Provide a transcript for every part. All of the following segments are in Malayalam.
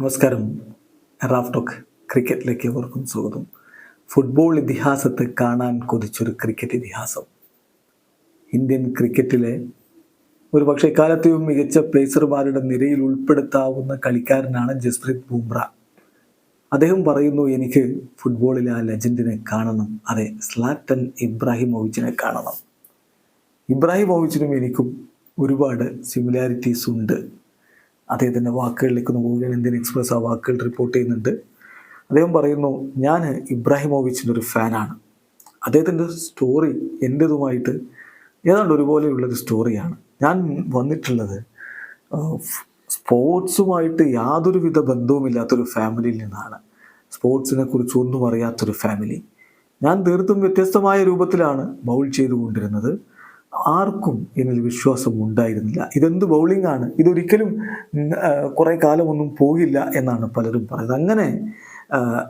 നമസ്കാരം. റാഫ് ടോക്ക് ക്രിക്കറ്റിലേക്ക് ഏവർക്കും സ്വാഗതം. ഫുട്ബോൾ ഇതിഹാസത്തെ കാണാൻ കൊതിച്ചൊരു ക്രിക്കറ്റ് ഇതിഹാസം. ഇന്ത്യൻ ക്രിക്കറ്റിലെ ഒരു പക്ഷേ കാലത്തെയും മികച്ച പ്ലേസർമാരുടെ നിരയിൽ ഉൾപ്പെടുത്താവുന്ന കളിക്കാരനാണ് ജസ്പ്രീത് ബുംറ. അദ്ദേഹം പറയുന്നു എനിക്ക് ഫുട്ബോളിലെ ആ ലെജൻഡിനെ കാണണം. അതെ സ്ലാറ്റൻ ഇബ്രാഹിമോവിച്ചിനെ കാണണം. ഇബ്രാഹിമോവിച്ചിനും എനിക്കും ഒരുപാട് സിമിലാരിറ്റീസ് ഉണ്ട്. അദ്ദേഹത്തിന്റെ വാക്കുകളിലേക്ക് ഒന്ന് പോവുകയാണ് ഇന്ത്യൻ എക്സ്പ്രസ് ആ വാക്കുകൾ റിപ്പോർട്ട് ചെയ്യുന്നുണ്ട്. അദ്ദേഹം പറയുന്നു ഞാൻ ഇബ്രാഹിമോവിച്ചിന്റെ ഒരു ഫാനാണ്. അദ്ദേഹത്തിന്റെ സ്റ്റോറി എന്റെതുമായിട്ട് ഏതാണ്ട് ഒരുപോലെയുള്ളൊരു സ്റ്റോറിയാണ് ഞാൻ വന്നിട്ടുള്ളത് സ്പോർട്സുമായിട്ട് യാതൊരുവിധ ബന്ധവുമില്ലാത്തൊരു ഫാമിലിയിൽ നിന്നാണ്. സ്പോർട്സിനെ കുറിച്ച് ഒന്നും അറിയാത്തൊരു ഫാമിലി ഞാൻ തീർത്തും വ്യത്യസ്തമായ രൂപത്തിലാണ് ബൗൾ ചെയ്തുകൊണ്ടിരുന്നത്. ആർക്കും എന്നിൽ വിശ്വാസം ഉണ്ടായിരുന്നില്ല. ഇതെന്ത് ബൗളിംഗ് ആണ്? ഇതൊരിക്കലും കുറെ കാലമൊന്നും പോകില്ല എന്നാണ് പലരും പറയുന്നത്. അങ്ങനെ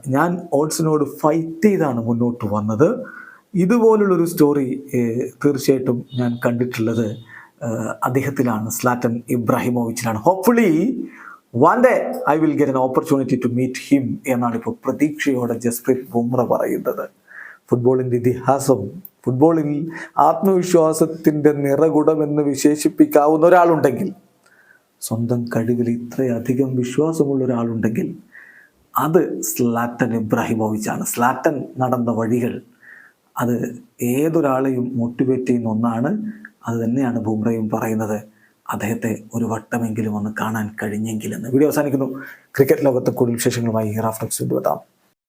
ഞാൻ ഓട്സിനോട് ഫൈറ്റ് ചെയ്താണ് മുന്നോട്ട് വന്നത്. ഇതുപോലുള്ളൊരു സ്റ്റോറി തീർച്ചയായിട്ടും ഞാൻ കണ്ടിട്ടുള്ളത് അദ്ദേഹത്തിലാണ് Zlatan ഇബ്രാഹിമോവിച്ചിലാണ് hopefully one day I will get an opportunity to meet him എന്നാണ് ഇപ്പോൾ പ്രതീക്ഷയോടെ ജസ്പ്രീത് ബുംറ പറയുന്നത്. ഫുട്ബോളിന്റെ ഇതിഹാസം ഫുട്ബോളിൽ ആത്മവിശ്വാസത്തിന്റെ നിറകുടമെന്ന് വിശേഷിപ്പിക്കാവുന്ന ഒരാളുണ്ടെങ്കിൽ സ്വന്തം കഴിവിൽ ഇത്രയധികം വിശ്വാസമുള്ള ഒരാളുണ്ടെങ്കിൽ അത് സ്ലാറ്റൻ ഇബ്രാഹിമോവിച്ചാണ്. സ്ലാറ്റൻ നടന്ന വഴികൾ അത് ഏതൊരാളെയും മോട്ടിവേറ്റ് ചെയ്യുന്ന ഒന്നാണ്. അത് തന്നെയാണ് ബുംറയും പറയുന്നത്. അദ്ദേഹത്തെ ഒരു വട്ടമെങ്കിലും ഒന്ന് കാണാൻ കഴിഞ്ഞെങ്കിൽ എന്ന്. വീഡിയോ അവസാനിക്കുന്നു. ക്രിക്കറ്റ് ലോകത്തെ കൂടുതൽ വിശേഷങ്ങളുമായി റാഫ്റ്റോക്സ് കൊണ്ടുവെത്താം